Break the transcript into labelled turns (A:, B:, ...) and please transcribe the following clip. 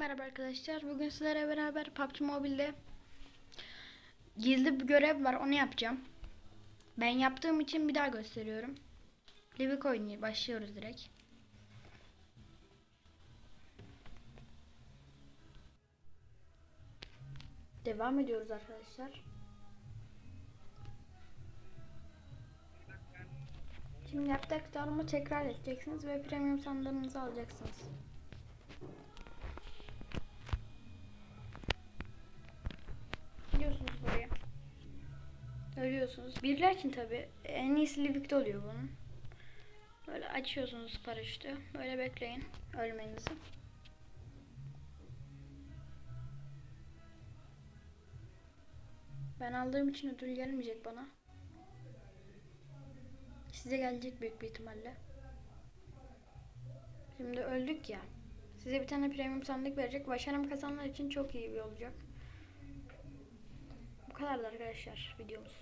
A: merhaba arkadaşlar. Bugün sizlere beraber PUBG Mobile'de gizli bir görev var. Onu yapacağım. Ben yaptığım için bir daha gösteriyorum. Livik oynuyor. Başlıyoruz direkt. Devam ediyoruz arkadaşlar. Şimdi yaptıklarımı tekrar edeceksiniz ve premium sandığınızı alacaksınız. Ölüyorsunuz. Birler için tabi en iyisi Livik'te oluyor bunun. Böyle açıyorsunuz paraşütü. Böyle bekleyin ölmenizi. Ben aldığım için ödül gelmeyecek bana. Size gelecek büyük bir ihtimalle. Şimdi öldük ya. Size bir tane premium sandık verecek. Başarım kazananlar için çok iyi bir olacak. Bu kadar da arkadaşlar videomuz.